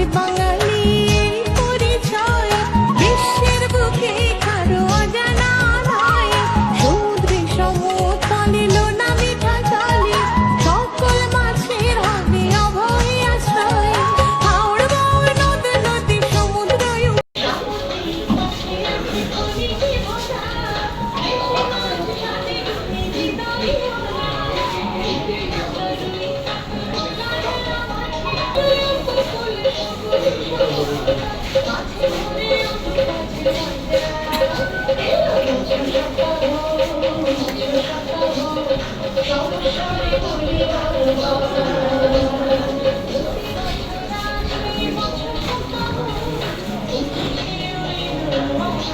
一方而。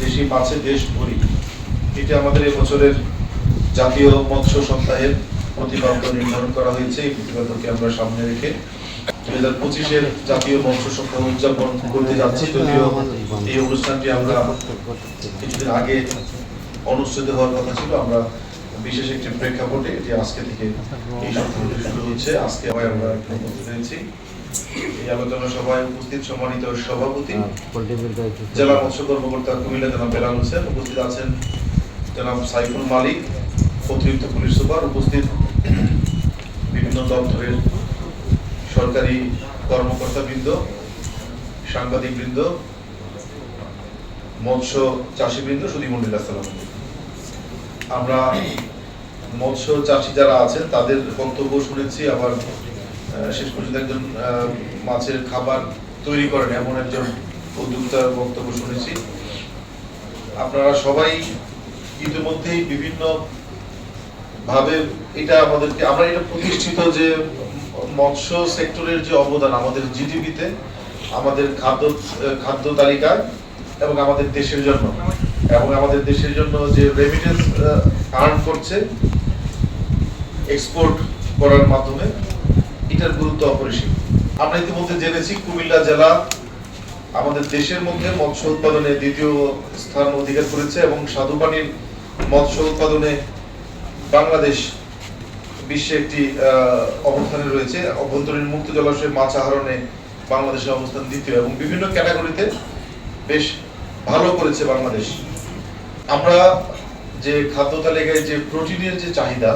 দেশি মাছে দেশ ভরি। এটা আমাদের এই বছরের জাতীয় মৎস্য সপ্তাহের প্রতিপাদ্য নির্ধারণ করা হয়েছে। এই প্রতিপাদ্যকে আমরা সামনে রেখে দুই হাজার পঁচিশের জাতীয় মৎস্য সপ্তাহ উদযাপন করতে যাচ্ছি। যদিও এই অনুষ্ঠানটি আমরা কিছুদিন আগে অনুষ্ঠিত হওয়ার কথা ছিল, আমরা বিশেষ একটি প্রেক্ষাপটে এটি আজকে থেকে এই সপ্তাহটি শুরু হচ্ছে। আজকে আমরা উপস্থিত হয়েছি এই আলোচনা সভায় উপস্থিত সম্মানিত সভাপতি জেলা মৎস্য কর্মকর্তা কুমিল্লা জনাব বেলাল হোসেন উপস্থিত আছেন জনাব সাইফুল মালিক অতিরিক্ত পুলিশ সুপার উপস্থিত বিভিন্ন দপ্তরের সরকারি কর্মকর্তাবৃন্দ সাংবাদিকবৃন্দ মৎস্য চাষিবৃন্দ সুদীমন্ডিল আসসালাম আমরা মৎস্য চাষি যারা আছেন তাদের বক্তব্য শুনেছি আবার শেষ পর্যন্ত একজন মাছের খাবার তৈরি করেন এমন একজন উদ্যোক্তার বক্তব্য শুনেছি। আপনারা সবাই ইতিমধ্যেই বিভিন্ন ভাবে এটা আমাদেরকে, আমরা এটা প্রতিষ্ঠিত যে মৎস্য সেক্টরের যে অবদান আমাদের জিডিপিতে, আমাদের খাদ্য খাদ্য তালিকায় এবং আমাদের দেশের জন্য। এবং আমাদের দেশের জন্য যে রেমিটেন্স আর্ন করছে এক্সপোর্ট করার মাধ্যমে। এটার গুরুত্ব অপরিসীম। আমরা ইতিমধ্যে জেনেছি, কুমিল্লা জেলা আমাদের দেশের মধ্যে মৎস্য উৎপাদনে দ্বিতীয় স্থান অধিকার করেছে এবং স্বাদুপানির মৎস্য উৎপাদনে বাংলাদেশ বিশ্বে একটি অবস্থানে রয়েছে। অভ্যন্তরীণ মুক্ত জলাশয়ে মাছ আহরণে বাংলাদেশের অবস্থান দ্বিতীয় এবং বিভিন্ন ক্যাটাগরিতে বেশ ভালো করেছে বাংলাদেশ। আমরা যে খাদ্য তালিকায় যে প্রোটিনের যে চাহিদা,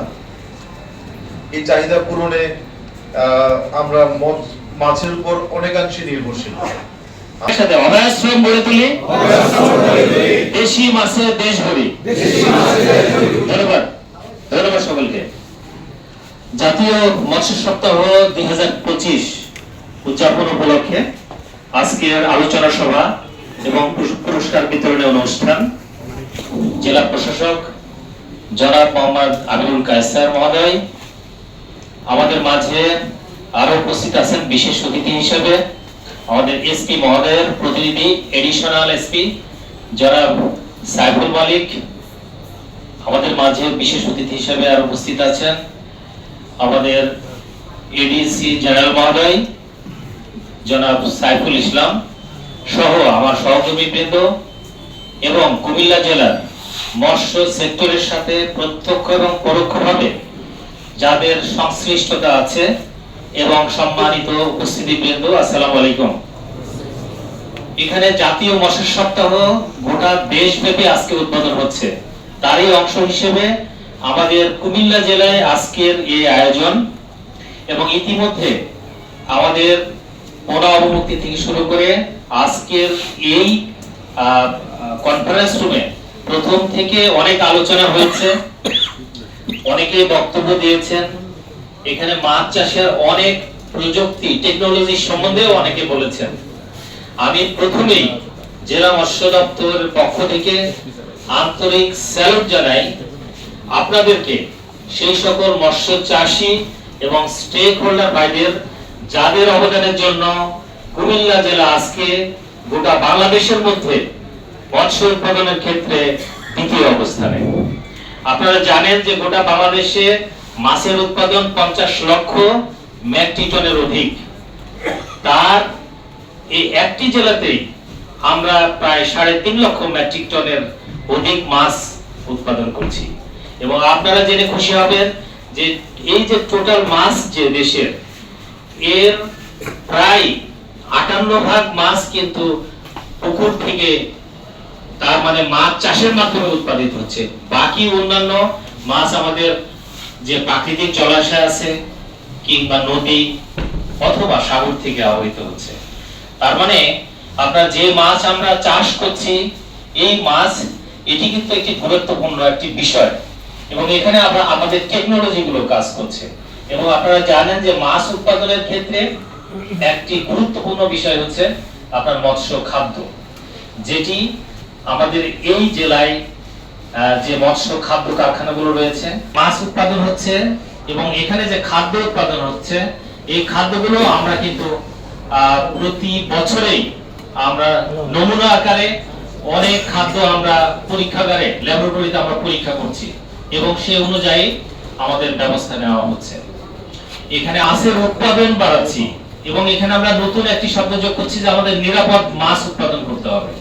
এই চাহিদা পূরণে আমরা মাছের উপর অনেকাংশে নির্ভরশীল। উদযাপন উপলক্ষে আজকের আলোচনা সভা এবং পুরস্কার বিতরণী অনুষ্ঠান। জেলা প্রশাসক জনাব মোহাম্মদ আমিরুল কায়সার মহোদয় আমাদের মাঝে আরও উপস্থিত আছেন বিশেষ অতিথি হিসেবে আমাদের এসপি মহোদয়ের প্রতিনিধি এডিশনাল এসপি যারা সাইফুল মালিক, আমাদের মাঝে বিশেষ অতিথি হিসেবে আর উপস্থিত আছেন আমাদের এডিসি জেনারেল মহোদয়, জনাব সাইফুল ইসলাম সহ আমার সহকর্মী বৃন্দ এবং কুমিল্লা জেলার মৎস্য সেক্টরের সাথে প্রত্যক্ষ এবং পরোক্ষভাবে যাদের সংশ্লিষ্টতা আছে এবং সম্মানিত উপস্থিতি বৃন্দ আসসালামু আলাইকুম। এখানে জাতীয় মৎস্য সপ্তাহ গোটা দেশব্যাপী আজকে উদ্বোধন হচ্ছে। তারই অংশ হিসেবে আমাদের কুমিল্লা জেলায় আজকের এই আয়োজন এবং ইতিমধ্যে আমাদের পোনা অবমুক্তি থেকে শুরু করে আজকের এই কনফারেন্স রুমে প্রথম থেকে অনেক আলোচনা হয়েছে। অনেকে বক্তব্য দিয়েছেন, এখানে মাছ চাষের অনেক প্রযুক্তি টেকনোলজি সম্বন্ধেও অনেকে বলেছেন। আমি প্রথমেই জেলা মৎস্য দপ্তরের পক্ষ থেকে আন্তরিক স্যালুট জানাই, আপনাদেরকে সেই সকল মৎস্য চাষী এবং স্টেক হোল্ডার ভাইদের, যাদের অবদানের জন্য কুমিল্লা জেলা আজকে গোটা বাংলাদেশের মধ্যে মৎস্য উৎপাদনের ক্ষেত্রে দ্বিতীয় অবস্থানে। আপনারা জানেন যে গোটা বাংলাদেশে মাছের উৎপাদন পঞ্চাশ লক্ষ মেট্রিক টনের অধিক। তার এই একটি জেলাতেই আমরা প্রায় সাড়ে তিন লক্ষ মেট্রিক টনের অধিক মাছ উৎপাদন করছি। এবং আপনারা জেনে খুশি হবেন যে এই যে টোটাল মাছ যে দেশের, এর প্রায় আটান্ন ভাগ মাছ কিন্তু পুকুর থেকে তার মানে মাছ চাষের মাধ্যমে উৎপাদিত হচ্ছে। বাকি অন্যান্য মাছ আমাদের যে প্রাকৃতিক জলাশয় আছে, কিংবা নদী অথবা সাগর থেকে আহরিত হচ্ছে। তার মানে আপনার যে মাছ আমরা চাষ করছি, এই মাছ, এটি কিন্তু একটি গুরুত্বপূর্ণ একটি বিষয়। এবং এখানে আমরা, আমাদের টেকনোলজি গুলো কাজ করছে। এবং আপনারা জানেন যে মাছ উৎপাদনের ক্ষেত্রে একটি গুরুত্বপূর্ণ বিষয় হচ্ছে আপনার মৎস্য খাদ্য, যেটি আমাদের এই জেলায় যে মৎস্য খাদ্য কারখানাগুলো রয়েছে, মাছ উৎপাদন হচ্ছে এবং এখানে যে খাদ্য উৎপাদন হচ্ছে, এই খাদ্যগুলো আমরা কিন্তু প্রতি বছরেই আমরা নমুনা আকারে অনেক খাদ্য আমরা পরীক্ষাগারে ল্যাবরেটরিতে আমরা পরীক্ষা করছি এবং সে অনুযায়ী আমাদের ব্যবস্থা নেওয়া হচ্ছে। এখানে আখের উৎপাদন বাড়াচ্ছি এবং এখানে আমরা নতুন একটি শব্দ যোগ করছি যে আমাদের নিরাপদ মাছ উৎপাদন করতে হবে।